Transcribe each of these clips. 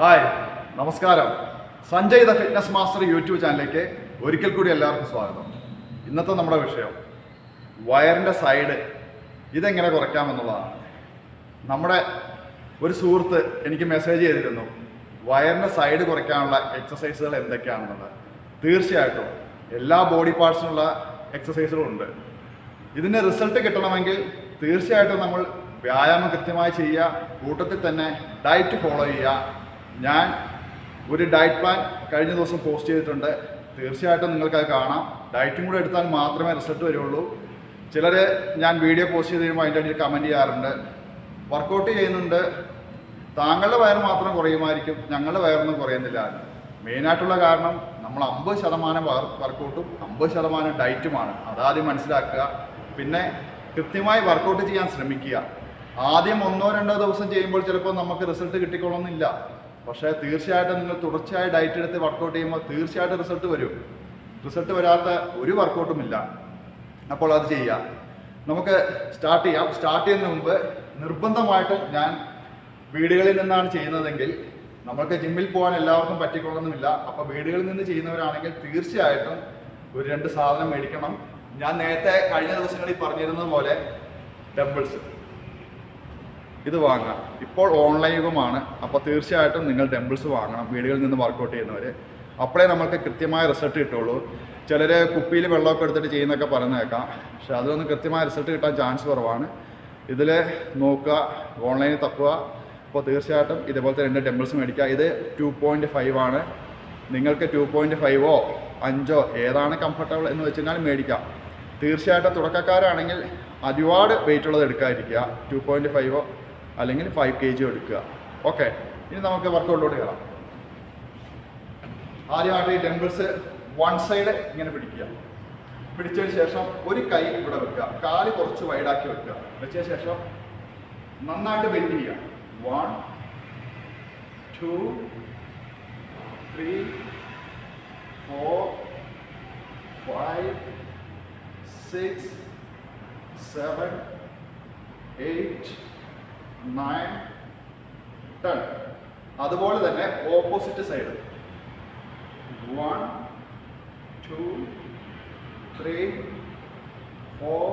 Hi നമസ്കാരം. Sanjay the fitness master YouTube ചാനലിലേക്ക് ഒരിക്കൽ കൂടി എല്ലാവർക്കും സ്വാഗതം. ഇന്നത്തെ നമ്മുടെ വിഷയം വയറിന്റെ സൈഡ് ഇതെങ്ങനെ കുറയ്ക്കാമെന്നുള്ളതാണ്. നമ്മുടെ ഒരു സുഹൃത്ത് എനിക്ക് മെസ്സേജ് ചെയ്തിരുന്നു വയറിന്റെ സൈഡ് കുറയ്ക്കാനുള്ള എക്സസൈസുകൾ എന്തൊക്കെയാണെന്നുള്ളത്. തീർച്ചയായിട്ടും എല്ലാ ബോഡി പാർട്സിനുള്ള എക്സസൈസുകളും ഉണ്ട്. ഇതിന് റിസൾട്ട് കിട്ടണമെങ്കിൽ തീർച്ചയായിട്ടും നമ്മൾ വ്യായാമം കൃത്യമായി ചെയ്യുക കൂട്ടത്തിൽ തന്നെ ഡയറ്റ് ഫോളോ ചെയ്യുക ഞാൻ ഒരു ഡയറ്റ് പ്ലാൻ കഴിഞ്ഞ ദിവസം പോസ്റ്റ് ചെയ്തിട്ടുണ്ട്. തീർച്ചയായിട്ടും നിങ്ങൾക്കത് കാണാം. ഡയറ്റും കൂടെ എടുത്താൽ മാത്രമേ റിസൾട്ട് വരുള്ളൂ. ചിലർ ഞാൻ വീഡിയോ പോസ്റ്റ് ചെയ്ത് കഴിയുമ്പോൾ അതിന്റെ അടിയിൽ കമന്റ് ചെയ്യാറുണ്ട്. വർക്കൗട്ട് ചെയ്യുന്നുണ്ട്. താങ്കളുടെ വയറ് മാത്രം കുറയുമായിരിക്കും. ഞങ്ങളുടെ വയറൊന്നും കുറയുന്നില്ല. മെയിനായിട്ടുള്ള കാരണം നമ്മൾ അമ്പത് ശതമാനം വർക്കൗട്ടും അമ്പത് ശതമാനം ഡയറ്റുമാണ് അതാദ്യം മനസ്സിലാക്കുക. പിന്നെ കൃത്യമായി വർക്കൗട്ട് ചെയ്യാൻ ശ്രമിക്കുക. ആദ്യം ഒന്നോ രണ്ടോ ദിവസം ചെയ്യുമ്പോൾ ചിലപ്പോൾ നമുക്ക് റിസൾട്ട് കിട്ടിക്കൊള്ളുന്നില്ല പക്ഷേ തീർച്ചയായിട്ടും നിങ്ങൾ തുടർച്ചയായി ഡയറ്റ് എടുത്ത് വർക്കൗട്ട് ചെയ്യുമ്പോൾ തീർച്ചയായിട്ടും റിസൾട്ട് വരും. റിസൾട്ട് വരാത്ത ഒരു വർക്കൗട്ടും ഇല്ല. അപ്പോൾ അത് ചെയ്യാം നമുക്ക് സ്റ്റാർട്ട് ചെയ്യാം. സ്റ്റാർട്ട് ചെയ്യുന്നതിന് മുമ്പ് നിർബന്ധമായിട്ടും ഞാൻ വീടുകളിൽ നിന്നാണ് ചെയ്യുന്നതെങ്കിൽ നമുക്ക് ജിമ്മിൽ പോകാൻ എല്ലാവർക്കും പറ്റിക്കൊള്ളണമെന്നില്ല. അപ്പോൾ വീടുകളിൽ നിന്ന് ചെയ്യുന്നവരാണെങ്കിൽ തീർച്ചയായിട്ടും ഒരു രണ്ട് സാധനം മേടിക്കണം. ഞാൻ നേരത്തെ കഴിഞ്ഞ ദിവസങ്ങളിൽ പറഞ്ഞിരുന്നത് പോലെ ഡംബിൾസ് ഇത് വാങ്ങാം. ഇപ്പോൾ ഓൺലൈൻ യുഗമാണ്. അപ്പോൾ തീർച്ചയായിട്ടും നിങ്ങൾ ഡംബിൾസ് വാങ്ങണം. വീടുകളിൽ നിന്ന് വർക്കൗട്ട് ചെയ്യുന്നവർ. അപ്പോഴേ നമുക്ക് കൃത്യമായ റിസൾട്ട് കിട്ടുള്ളൂ. ചിലർ കുപ്പിയിൽ വെള്ളമൊക്കെ എടുത്തിട്ട് ചെയ്യുന്നൊക്കെ പറഞ്ഞേക്കാം. പക്ഷെ അതൊന്നും കൃത്യമായ റിസൾട്ട് കിട്ടാൻ ചാൻസ് കുറവാണ്. ഇതിൽ നോക്കുക. ഓൺലൈനിൽ തപ്പുക. അപ്പോൾ തീർച്ചയായിട്ടും ഇതുപോലത്തെ രണ്ട് ടെമ്പിൾസ് മേടിക്കുക. ഇത് ടു പോയിന്റ് ഫൈവ് ആണ്. നിങ്ങൾക്ക് ടു പോയിന്റ് ഫൈവോ അഞ്ചോ ഏതാണ് കംഫർട്ടബിൾ എന്ന് വെച്ച് കഴിഞ്ഞാൽ മേടിക്കാം. തീർച്ചയായിട്ടും തുടക്കക്കാരാണെങ്കിൽ ഒരുപാട് വെയിറ്റ് ഉള്ളത് എടുക്കാതിരിക്കുക. ടു പോയിന്റ് ഫൈവോ അല്ലെങ്കിൽ ഫൈവ് കെ ജി എടുക്കുക. ഓക്കെ ഇനി നമുക്ക് വർക്കൗട്ടിലോട്ട് കയറാം ആദ്യമായിട്ട് ഈ ഡംബിൾസ് വൺ സൈഡ് ഇങ്ങനെ പിടിക്കുക. പിടിച്ചതിന് ശേഷം ഒരു കൈ ഇവിടെ വെക്കുക. കാൽ കുറച്ച് വൈഡാക്കി വെക്കുക. വെച്ചതിന് ശേഷം നന്നായിട്ട് ബെൻഡ് ചെയ്യുക. One two three four five six seven eight nine ten അതുപോലെ തന്നെ opposite side one two three four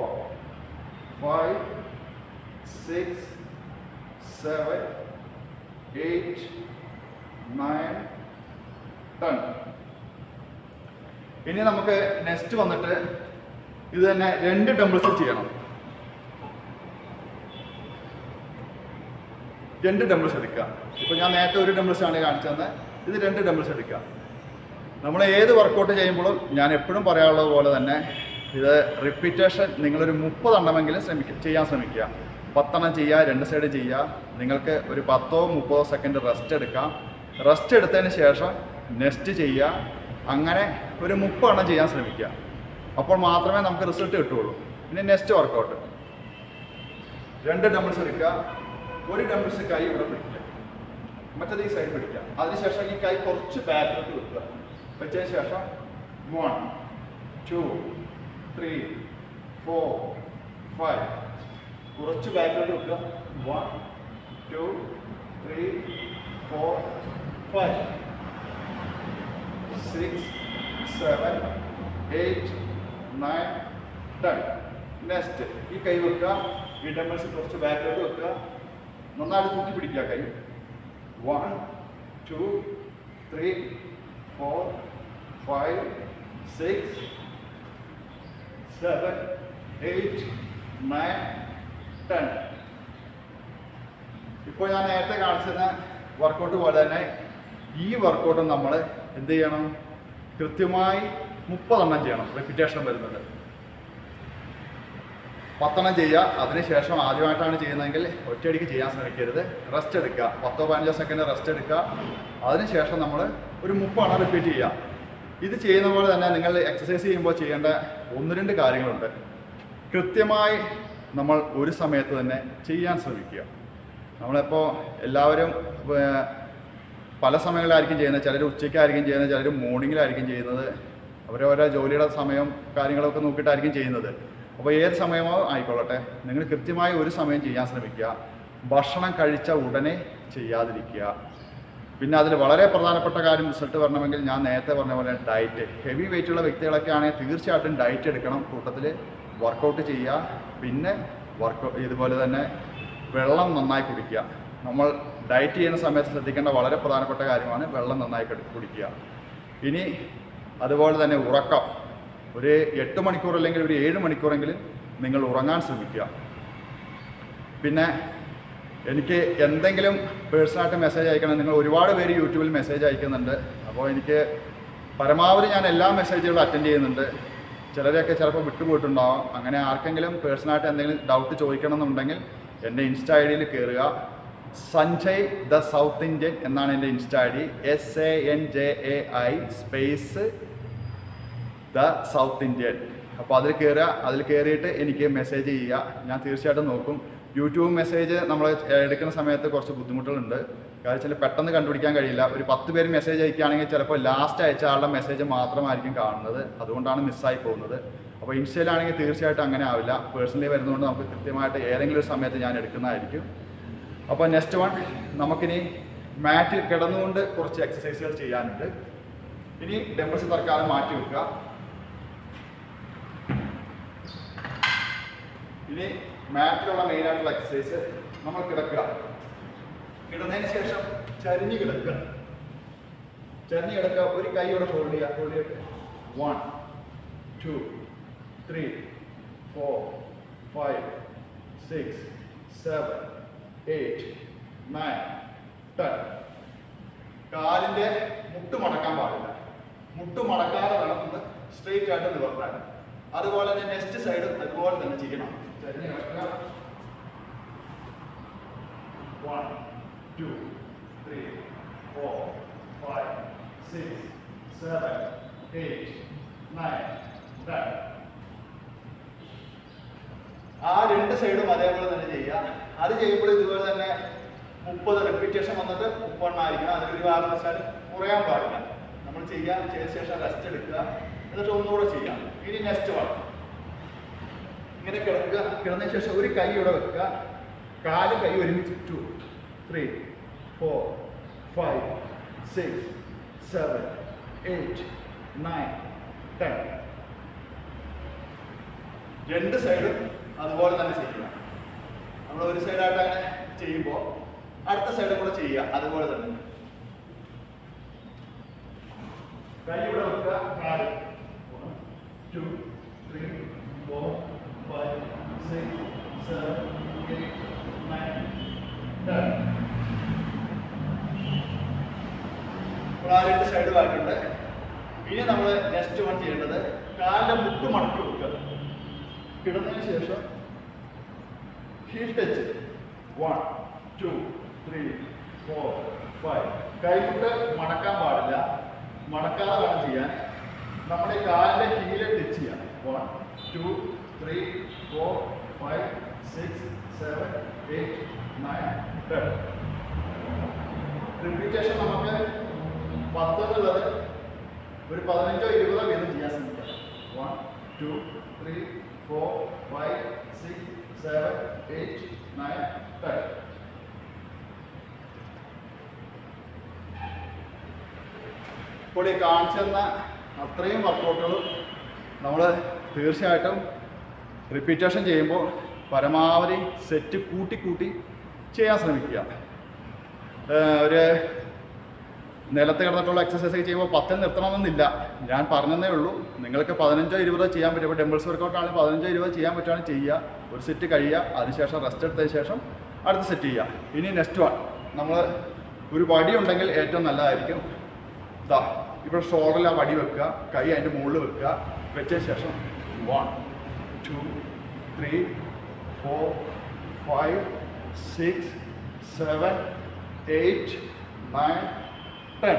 five six seven eight nine ten ഇനി നമുക്ക് നെക്സ്റ്റ് വന്നിട്ട് ഇത് തന്നെ രണ്ട് ഡംബിൾസ് ചെയ്യണം. രണ്ട് ഡംബിൾസ് എടുക്കുക. ഇപ്പോൾ ഞാൻ നേരത്തെ ഒരു ഡംബിൾസ് ആണ് തന്നെ ഇത് രണ്ട് ഡംബിൾസ് എടുക്കുക. നമ്മൾ ഏത് വർക്കൗട്ട് ചെയ്യുമ്പോഴും ഞാൻ എപ്പോഴും പറയാനുള്ളത് പോലെ തന്നെ ഇത് റിപ്പീറ്റേഷൻ നിങ്ങളൊരു മുപ്പതെണ്ണമെങ്കിലും ശ്രമിക്കുക ചെയ്യാൻ ശ്രമിക്കുക. പത്തെണ്ണം ചെയ്യുക രണ്ട് സൈഡ് ചെയ്യുക. നിങ്ങൾക്ക് ഒരു പത്തോ മുപ്പതോ സെക്കൻഡ് റെസ്റ്റ് എടുക്കാം. റെസ്റ്റ് എടുത്തതിന് ശേഷം നെക്സ്റ്റ് ചെയ്യുക. അങ്ങനെ ഒരു മുപ്പെണ്ണം ചെയ്യാൻ ശ്രമിക്കുക. അപ്പോൾ മാത്രമേ നമുക്ക് റിസൾട്ട് കിട്ടുകയുള്ളൂ. ഇനി നെക്സ്റ്റ് വർക്കൗട്ട് രണ്ട് ഡംബിൾസ് എടുക്കുക. ഒരു ഡംബിൾസ് കൈ ഇവിടെ പിടിക്കുക മറ്റേത് ഈ സൈഡ് പിടിക്കുക അതിനുശേഷം ഈ കൈ കുറച്ച് ബാക്കിലോട്ട് വെക്കുക. വെച്ചതിന് ശേഷം one two three four five കുറച്ച് ബാക്കിലോട്ട് വെക്കുക. One two three four five six seven eight nine ten next ഈ കൈ വെക്കുക. ഈ ഡംബിൾസ് കുറച്ച് ബാക്കിലോട്ട് വെക്കുക. നന്നായിട്ട് തൂക്കി പിടിക്കുക കൈ. One two three four five six seven eight nine ten ഇപ്പോൾ ഞാൻ നേരത്തെ കാണിച്ചിരുന്ന വർക്കൗട്ട് പോലെ തന്നെ ഈ വർക്കൗട്ടും നമ്മൾ എന്ത് ചെയ്യണം? കൃത്യമായി മുപ്പതെണ്ണം ചെയ്യണം. റെപ്പിറ്റേഷൻ വരുന്നത്. പത്തെണ്ണം ചെയ്യുക. അതിനുശേഷം ആദ്യമായിട്ടാണ് ചെയ്യുന്നതെങ്കിൽ ഒറ്റയടിക്ക് ചെയ്യാൻ ശ്രമിക്കരുത്. റെസ്റ്റ് എടുക്കുക. പത്തോ പതിനഞ്ചോ സെക്കൻഡ് റെസ്റ്റ് എടുക്കുക. അതിനുശേഷം നമ്മൾ ഒരു മുപ്പാണ് റിപ്പീറ്റ് ചെയ്യുക. ഇത് ചെയ്യുന്ന പോലെ തന്നെ നിങ്ങൾ എക്സസൈസ് ചെയ്യുമ്പോൾ ചെയ്യേണ്ട ഒന്ന് രണ്ട് കാര്യങ്ങളുണ്ട്. കൃത്യമായി നമ്മൾ ഒരു സമയത്ത് തന്നെ ചെയ്യാൻ ശ്രമിക്കുക. നമ്മളിപ്പോൾ എല്ലാവരും പല സമയങ്ങളിലായിരിക്കും ചെയ്യുന്നത്. ചിലർ ഉച്ചയ്ക്കായിരിക്കും ചെയ്യുന്നത്. ചിലർ മോർണിംഗിലായിരിക്കും ചെയ്യുന്നത്. അവരവരുടെ ജോലിയുടെ സമയം കാര്യങ്ങളൊക്കെ നോക്കിയിട്ടായിരിക്കും ചെയ്യുന്നത്. അപ്പോൾ ഏത് സമയമോ ആയിക്കൊള്ളട്ടെ. നിങ്ങൾ കൃത്യമായി ഒരു സമയം ചെയ്യാൻ ശ്രമിക്കുക. ഭക്ഷണം കഴിച്ച ഉടനെ ചെയ്യാതിരിക്കുക. പിന്നെ അതിൽ വളരെ പ്രധാനപ്പെട്ട കാര്യം റിസൾട്ട് വരണമെങ്കിൽ ഞാൻ നേരത്തെ പറഞ്ഞ പോലെ ഡയറ്റ് ഹെവി വെയിറ്റ് ഉള്ള വ്യക്തികളൊക്കെ ആണെങ്കിൽ തീർച്ചയായിട്ടും ഡയറ്റ് എടുക്കണം. കൂട്ടത്തിൽ വർക്കൗട്ട് ചെയ്യുക. പിന്നെ വർക്ക് ഇതുപോലെ തന്നെ വെള്ളം നന്നായി കുടിക്കുക. നമ്മൾ ഡയറ്റ് ചെയ്യുന്ന സമയത്ത് ശ്രദ്ധിക്കേണ്ട വളരെ പ്രധാനപ്പെട്ട കാര്യമാണ് വെള്ളം നന്നായി കുടി- കുടിക്കുക. ഇനി അതുപോലെ തന്നെ ഉറക്കം. ഒരു എട്ട് മണിക്കൂർ അല്ലെങ്കിൽ ഒരു ഏഴ് മണിക്കൂറെങ്കിലും നിങ്ങൾ ഉറങ്ങാൻ ശ്രമിക്കുക. പിന്നെ എനിക്ക് എന്തെങ്കിലും പേഴ്സണലായിട്ട് മെസ്സേജ് അയക്കണം. നിങ്ങൾ ഒരുപാട് പേര് യൂട്യൂബിൽ മെസ്സേജ് അയക്കുന്നുണ്ട്. അപ്പോൾ എനിക്ക് പരമാവധി ഞാൻ എല്ലാ മെസ്സേജുകളും അറ്റൻഡ് ചെയ്യുന്നുണ്ട്. ചിലരെയൊക്കെ ചിലപ്പോൾ വിട്ടുപോയിട്ടുണ്ടാവാം. അങ്ങനെ ആർക്കെങ്കിലും പേഴ്സണലായിട്ട് എന്തെങ്കിലും ഡൗട്ട് ചോദിക്കണം എന്നുണ്ടെങ്കിൽ എന്റെ ഇൻസ്റ്റ ഐ ഡിയിൽ കയറുക. സഞ്ജയ് ദ സൗത്ത് ഇന്ത്യൻ എന്നാണ് എന്റെ insta I D. S A N J A I space the South Indian. അപ്പോൾ അതിൽ കയറുക അതിൽ കയറിയിട്ട് എനിക്ക് മെസ്സേജ് ചെയ്യുക. ഞാൻ തീർച്ചയായിട്ടും നോക്കും. യൂട്യൂബ് മെസ്സേജ് നമ്മൾ എടുക്കുന്ന സമയത്ത് കുറച്ച് ബുദ്ധിമുട്ടുകളുണ്ട്. കാരണം വെച്ചാൽ പെട്ടെന്ന് കണ്ടുപിടിക്കാൻ കഴിയില്ല. ഒരു പത്ത് പേര് മെസ്സേജ് അയക്കുകയാണെങ്കിൽ ചിലപ്പോൾ ലാസ്റ്റ് അയച്ച ആളുടെ മെസ്സേജ് മാത്രമായിരിക്കും കാണുന്നത്. അതുകൊണ്ടാണ് മിസ്സായി പോകുന്നത്. അപ്പോൾ ഇൻസ്റ്റയിലാണെങ്കിൽ തീർച്ചയായിട്ടും അങ്ങനെ ആവില്ല. പേഴ്സണലി വരുന്നതുകൊണ്ട് നമുക്ക് കൃത്യമായിട്ട് ഏതെങ്കിലും ഒരു സമയത്ത് ഞാൻ എടുക്കുന്നതായിരിക്കും. അപ്പോൾ നെക്സ്റ്റ് വൺ നമുക്കിനി മാറ്റിൽ കിടന്നുകൊണ്ട് കുറച്ച് എക്സസൈസുകൾ ചെയ്യാനുണ്ട്. ഇനി ഡംബിൾസ് തൽക്കാലം മാറ്റി വെക്കുക. ഇനി മാറ്റിലുള്ള മെയിൻ ആയിട്ടുള്ള എക്സസൈസ് നമ്മൾ കിടക്കുക. കിടന്നതിന് ശേഷം ചരിഞ്ഞ് കിടക്കുക. ചരിഞ്ഞ് കിടക്കുക. ഒരു കൈയോടെ ഹോൾഡ് ചെയ്യുക. ഹോൾഡ് ചെയ്യട്ടെ one two three four five six seven eight nine ten കാലിന്റെ മുട്ട് മടക്കാൻ പാടില്ല. മുട്ട് മടക്കാതെ വേണം ഒന്ന് സ്ട്രെയിറ്റ് ആയിട്ട് നിവർത്താൻ. അതുപോലെ തന്നെ നെക്സ്റ്റ് സൈഡ് അതുപോലെ തന്നെ ചെയ്യണം. ചരിഞ്ഞ് കിടക്കുക one two three four five six seven eight nine ten ആ രണ്ട് സൈഡും അതേപോലെ തന്നെ ചെയ്യുക. അത് ചെയ്യുമ്പോൾ ഇതുപോലെ തന്നെ മുപ്പത് റെപ്പിറ്റേഷൻ വന്നിട്ട് മുപ്പെണ്ണായിരിക്കണം അതിലൊരു കാരണവശാൽ കുറയാൻ പാടില്ല. നമ്മൾ ചെയ്യാൻ ചെയ്ത ശേഷം റെസ്റ്റ് എടുക്കുക. എന്നിട്ട് ഒന്നുകൂടെ ചെയ്യാം. ഇനി നെക്സ്റ്റ് വൺ ഇങ്ങനെ കിടക്കുക. കിടന്നതിന് ശേഷം ഒരു കൈ ഇവിടെ വെക്കുക. കാൽ കൈ ഒരുമിച്ച് two three four five six seven eight nine ten രണ്ട് സൈഡും അതുപോലെ തന്നെ ചെയ്യുക. നമ്മൾ ഒരു സൈഡായിട്ട് അങ്ങനെ ചെയ്യുമ്പോൾ അടുത്ത സൈഡും കൂടെ ചെയ്യുക. അതുപോലെ തന്നെ. കൈ ഇവിടെ വെക്കുക. കാൽ two three four five six seven eight nine ten ഇപ്പോൾ ആ രണ്ട് സൈഡും ബാക്കുണ്ട് ഇനി നമ്മൾ നെക്സ്റ്റ് വൺ ചെയ്യേണ്ടത് കാലിന്റെ മുട്ട് മടക്കി വെക്കുക. കിടന്നതിന് ശേഷം heel touch one two three four five കൈമുട്ട് മടക്കാൻ പാടില്ല. മടക്കാതെ വേണം ചെയ്യാൻ. നമ്മുടെ കാലിന്റെ ഹീൽ ടച്ച് ചെയ്യാം. One two three four five six seven eight nine ten repetition നമുക്ക് പത്ത് എന്നുള്ളത് ഒരു പതിനഞ്ചോ ഇരുപതോ വീതം ചെയ്യാൻ ശ്രമിക്കാം. One two three four five six seven eight nine ten ഇപ്പോൾ ഈ അത്രയും വർക്കൗട്ടുകൾ നമ്മൾ തീർച്ചയായിട്ടും റിപ്പീറ്റേഷൻ ചെയ്യുമ്പോൾ പരമാവധി സെറ്റ് കൂട്ടി കൂട്ടി ചെയ്യാൻ ശ്രമിക്കുക. ഒരു നിലത്ത് കിടന്നിട്ടുള്ള എക്സസൈസ് ചെയ്യുമ്പോൾ പത്തിൽ നിർത്തണമെന്നില്ല. ഞാൻ പറഞ്ഞതേ ഉള്ളൂ. നിങ്ങൾക്ക് പതിനഞ്ചോ ഇരുപതോ ചെയ്യാൻ പറ്റും. ഇപ്പോൾ ഡെമ്പിൾസ് വർക്കൗട്ട് ആണെങ്കിൽ പതിനഞ്ചോ ഇരുപതോ ചെയ്യാൻ പറ്റുകയാണെങ്കിൽ ചെയ്യുക. ഒരു സെറ്റ് കഴിയുക. അതിനുശേഷം റെസ്റ്റ് എടുത്തതിന് ശേഷം അടുത്ത സെറ്റ് ചെയ്യുക. ഇനി നെക്സ്റ്റ് വൺ നമ്മൾ ഒരു വടി ഉണ്ടെങ്കിൽ ഏറ്റവും നല്ലതായിരിക്കും. ഇതാ ഇവിടെ ഷോൾഡറിൽ ആ വടി വെക്കുക. കൈ അതിന്റെ മുകളിൽ വെക്കുക. വെച്ചതിന് ശേഷം one two three four five six seven eight nine ten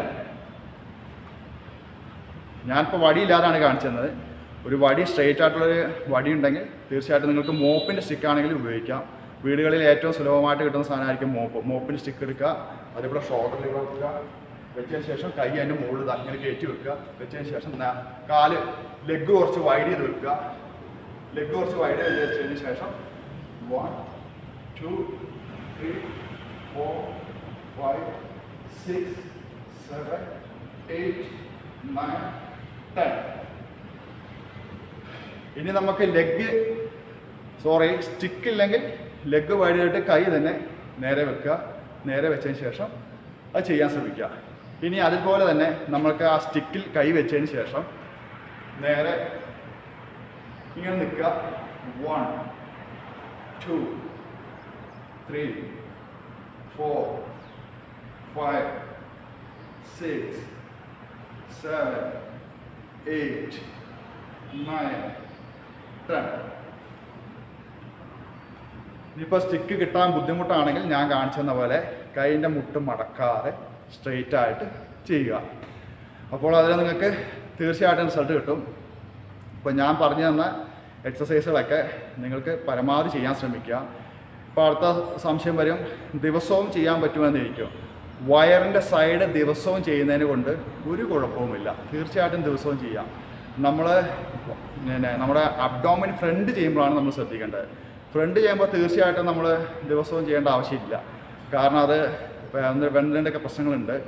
ഞാനിപ്പോൾ വടിയില്ലാതാണ് തന്നത് ഒരു വടി സ്ട്രെയിറ്റ് ആയിട്ടുള്ളൊരു വടി ഉണ്ടെങ്കിൽ തീർച്ചയായിട്ടും നിങ്ങൾക്ക് മോപ്പിന്റെ സ്റ്റിക്ക് ആണെങ്കിൽ ഉപയോഗിക്കാം. വീടുകളിൽ ഏറ്റവും സുലഭമായിട്ട് കിട്ടുന്ന സാധനമായിരിക്കും മോപ്പ്. മോപ്പിന്റെ സ്റ്റിക്ക് എടുക്കുക. അതേപോലെ ഷോൾഡറിൽ വെക്കുക. വെച്ചതിന് ശേഷം കൈ അതിന്റെ മുകളിൽ അങ്ങനെ കയറ്റി വെക്കുക. വെച്ചതിന് ശേഷം കാൽ ലെഗ് കുറച്ച് വൈഡ് ചെയ്ത് വെക്കുക. ലെഗ് കുറച്ച് വൈഡ് ചെയ്ത് വെച്ചതിന് ശേഷം one two three four five six seven eight nine ten ഇനി നമുക്ക് ലെഗ് സോറി സ്റ്റിക്ക് ഇല്ലെങ്കിൽ ലെഗ് വഴിയായിട്ട് കൈ തന്നെ നേരെ വെക്കുക. നേരെ വെച്ചതിന് ശേഷം അത് ചെയ്യാൻ ശ്രമിക്കുക. ഇനി അതുപോലെ തന്നെ നമ്മൾക്ക് ആ സ്റ്റിക്കിൽ കൈ വെച്ചതിന് ശേഷം നേരെ ഇങ്ങനെ നിൽക്കുക. One two three four five six seven, eight, nine, ten. ഇനിയിപ്പോൾ സ്റ്റിക്ക് കിട്ടാൻ ബുദ്ധിമുട്ടാണെങ്കിൽ ഞാൻ കാണിച്ചെന്ന പോലെ കൈയിന്റെ മുട്ട് മടക്കാതെ സ്ട്രെയിറ്റ് ആയിട്ട് ചെയ്യുക. അപ്പോൾ അതിൽ നിങ്ങൾക്ക് തീർച്ചയായിട്ടും റിസൾട്ട് കിട്ടും. ഇപ്പോൾ ഞാൻ പറഞ്ഞു തന്ന എക്സസൈസുകളൊക്കെ നിങ്ങൾക്ക് പരമാവധി ചെയ്യാൻ ശ്രമിക്കുക. ഇപ്പോൾ അടുത്ത സംശയം വരും ദിവസവും ചെയ്യാൻ പറ്റുമെന്നിരിക്കും വയറിന്റെ സൈഡ് ദിവസവും ചെയ്യുന്നതിന് കൊണ്ട് ഒരു കുഴപ്പവുമില്ല. തീർച്ചയായിട്ടും ദിവസവും ചെയ്യാം. നമ്മൾ പിന്നെ നമ്മുടെ അബ്ഡോമിൻ ഫ്രണ്ട് ചെയ്യുമ്പോഴാണ് നമ്മൾ ശ്രദ്ധിക്കേണ്ടത്. ഫ്രണ്ട് ചെയ്യുമ്പോൾ തീർച്ചയായിട്ടും നമ്മൾ ദിവസവും ചെയ്യേണ്ട ആവശ്യമില്ല. കാരണം അത് വെണ്ടന്റെയൊക്കെ പ്രശ്നങ്ങളുണ്ട്.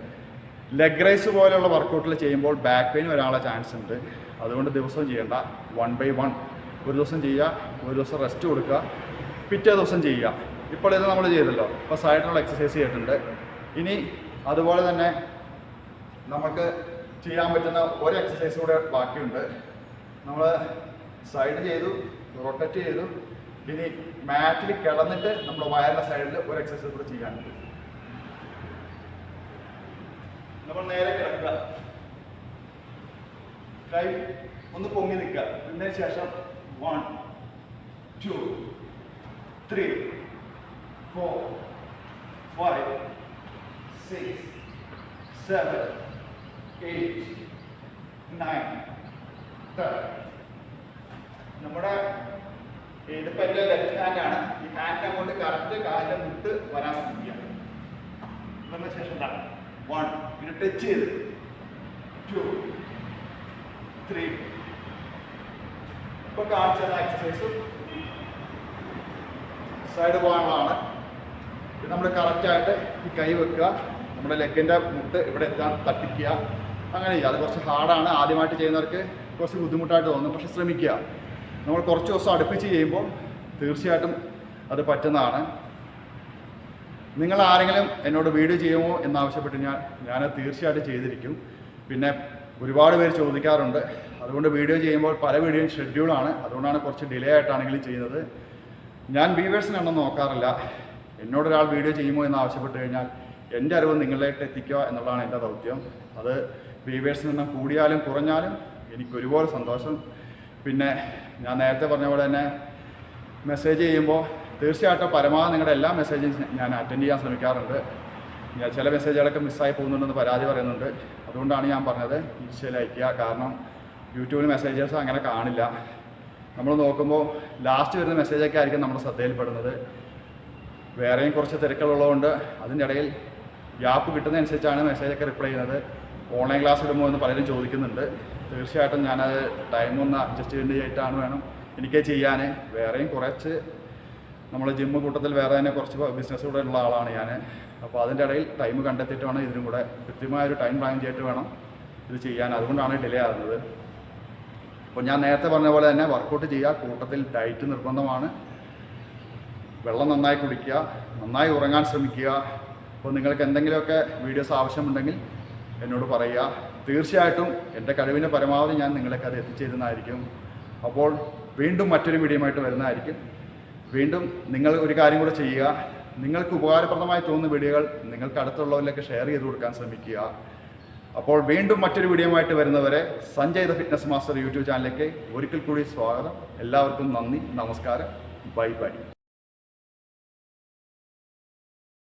ലെഗ് റൈസ് പോലെയുള്ള വർക്കൗട്ടിൽ ചെയ്യുമ്പോൾ ബാക്ക് പെയിൻ വരാനുള്ള ചാൻസ് ഉണ്ട്. അതുകൊണ്ട് ദിവസവും ചെയ്യേണ്ട. വൺ ബൈ വൺ ഒരു ദിവസം ചെയ്യുക ഒരു ദിവസം റെസ്റ്റ് കൊടുക്കുക പിറ്റേ ദിവസം ചെയ്യുക. ഇപ്പോൾ ഇത് നമ്മൾ ചെയ്തല്ലോ. ഇപ്പോൾ സൈഡിലുള്ള എക്സസൈസ് ചെയ്തിട്ടുണ്ട്. ഇനി അതുപോലെ തന്നെ നമുക്ക് ചെയ്യാൻ പറ്റുന്ന ഒരു എക്സസൈസ് കൂടെ ബാക്കിയുണ്ട്. നമ്മൾ സൈഡ് ചെയ്തു റൊട്ടേറ്റ് ചെയ്തു. ഇനി മാറ്റിൽ കിടന്നിട്ട് നമ്മൾ വയറിന്റെ സൈഡിൽ ഒരു എക്സസൈസ് കൂടെ ചെയ്യാനുണ്ട് നമ്മൾ നേരെ കിടക്കുക. കൈ ഒന്ന് പൊങ്ങി നിൽക്കുക. അതിന് ശേഷം one two three four five six seven, eight, nine, ten. നമ്മുടെ ഇതിപ്പോൾ എന്റെ ലെഫ്റ്റ് ഹാൻഡ് ആണ്. ഈ ഹാൻഡ് അങ്ങോട്ട് കറക്റ്റ് കാലിന്റെ മുട്ട് വരാൻ ശ്രമിക്കുക വന്ന ശേഷം വൺ പിന്നെ ടച്ച് ചെയ്ത്. ടു ത്രീ ഇപ്പൊ കാണിച്ച എക്സസൈസ് സൈഡ് ഇത് നമ്മൾ കറക്റ്റായിട്ട് ഈ കൈ വെക്കുക. നമ്മുടെ ലെഗിന്റെ മുട്ട് ഇവിടെ എത്താൻ തട്ടിക്കുക. അങ്ങനെ ചെയ്യുക. അത് കുറച്ച് ഹാർഡാണ് ആദ്യമായിട്ട് ചെയ്യുന്നവർക്ക് കുറച്ച് ബുദ്ധിമുട്ടായിട്ട് തോന്നും. പക്ഷെ ശ്രമിക്കുക. നമ്മൾ കുറച്ച് ദിവസം അടുപ്പിച്ച് ചെയ്യുമ്പോൾ തീർച്ചയായിട്ടും അത് പറ്റുന്നതാണ്. നിങ്ങൾ ആരെങ്കിലും എന്നോട് വീഡിയോ ചെയ്യുമോ എന്നാവശ്യപ്പെട്ട് ഞാൻ ഞാൻ തീർച്ചയായിട്ടും ചെയ്തിരിക്കും. പിന്നെ ഒരുപാട് പേര് ചോദിക്കാറുണ്ട്. അതുകൊണ്ട് വീഡിയോ ചെയ്യുമ്പോൾ പല വീഡിയോയും ഷെഡ്യൂളാണ് അതുകൊണ്ടാണ് കുറച്ച് ഡിലേ ആയിട്ടാണെങ്കിലും ചെയ്യുന്നത്. ഞാൻ വ്യൂവേഴ്സിനെണ്ണം നോക്കാറില്ല. എന്നോടൊരാൾ വീഡിയോ ചെയ്യുമോ എന്ന് ആവശ്യപ്പെട്ട് കഴിഞ്ഞാൽ എന്റെ അറിവ് നിങ്ങളിലേക്ക് എത്തിക്കുക എന്നുള്ളതാണ് എന്റെ ദൗത്യം. അത് വ്യൂവേഴ്സിൽ നിന്നും കൂടിയാലും കുറഞ്ഞാലും എനിക്ക് ഒരുപാട് സന്തോഷം. പിന്നെ ഞാൻ നേരത്തെ പറഞ്ഞ പോലെ തന്നെ മെസ്സേജ് ചെയ്യുമ്പോൾ തീർച്ചയായിട്ടും പരമാവധി നിങ്ങളുടെ എല്ലാ മെസ്സേജും ഞാൻ അറ്റൻഡ് ചെയ്യാൻ ശ്രമിക്കാറുണ്ട്. ഞാൻ ചില മെസ്സേജുകളൊക്കെ മിസ്സായി പോകുന്നുണ്ടെന്ന് പരാതി പറയുന്നുണ്ട്. അതുകൊണ്ടാണ് ഞാൻ പറഞ്ഞത് ഇൻസ്റ്റയിൽ അയക്കുക കാരണം യൂട്യൂബിൽ മെസ്സേജസ് അങ്ങനെ കാണില്ല. നമ്മൾ നോക്കുമ്പോൾ ലാസ്റ്റ് വരുന്ന മെസ്സേജൊക്കെ ആയിരിക്കും നമ്മുടെ ശ്രദ്ധയിൽപ്പെടുന്നത്. വേറെയും കുറച്ച് തിരക്കുകളുള്ളതുകൊണ്ട് അതിന്റെ ഇടയിൽ ഗ്യാപ്പ് കിട്ടുന്നതനുസരിച്ചാണ് മെസ്സേജൊക്കെ റിപ്ലൈ ചെയ്യുന്നത്. ഓൺലൈൻ ക്ലാസ് ഇടുമ്പോൾ എന്ന് പലരും ചോദിക്കുന്നുണ്ട്. തീർച്ചയായിട്ടും ഞാനത് ടൈം ഒന്ന് അഡ്ജസ്റ്റ് ചെയ്യേണ്ടതായിട്ടാണ് വേണം എനിക്ക് ചെയ്യാൻ. വേറെയും കുറച്ച് നമ്മുടെ ജിമ്മ് കൂട്ടത്തിൽ വേറെ തന്നെ കുറച്ച് ബിസിനസ് കൂടെ ഉള്ള ആളാണ് ഞാൻ. അപ്പോൾ അതിന്റെ ഇടയിൽ ടൈം കണ്ടെത്തിയിട്ട് വേണം ഇതിനും കൂടെ കൃത്യമായ ഒരു ടൈം പ്ലാൻ ചെയ്തിട്ട് വേണം ഇത് ചെയ്യാൻ. അതുകൊണ്ടാണ് ഡിലേ ആകുന്നത്. അപ്പോൾ ഞാൻ നേരത്തെ പറഞ്ഞ പോലെ തന്നെ വർക്കൗട്ട് ചെയ്യുക കൂട്ടത്തിൽ ഡയറ്റ് നിർബന്ധമാണ്. വെള്ളം നന്നായി കുടിക്കുക നന്നായി ഉറങ്ങാൻ ശ്രമിക്കുക അപ്പോൾ നിങ്ങൾക്ക് എന്തെങ്കിലുമൊക്കെ വീഡിയോസ് ആവശ്യമുണ്ടെങ്കിൽ എന്നോട് പറയുക. തീർച്ചയായിട്ടും എന്റെ കഴിവിന്റെ പരമാവധി ഞാൻ നിങ്ങളൊക്കെ അത് എത്തിച്ചേരുന്നതായിരിക്കും. അപ്പോൾ വീണ്ടും മറ്റൊരു വീഡിയോയുമായിട്ട് വരുന്നതായിരിക്കും. വീണ്ടും നിങ്ങൾ ഒരു കാര്യം കൂടെ ചെയ്യുക. നിങ്ങൾക്ക് ഉപകാരപ്രദമായി തോന്നുന്ന വീഡിയോകൾ നിങ്ങൾക്ക് അടുത്തുള്ളവരിലേക്ക് ഷെയർ ചെയ്ത് കൊടുക്കാൻ ശ്രമിക്കുക. അപ്പോൾ വീണ്ടും മറ്റൊരു വീഡിയോയുമായിട്ട് വരുന്നവരെ Sanjay the fitness master YouTube ചാനലിലേക്ക് ഒരിക്കൽ കൂടി സ്വാഗതം. എല്ലാവർക്കും നന്ദി നമസ്കാരം. Bye bye.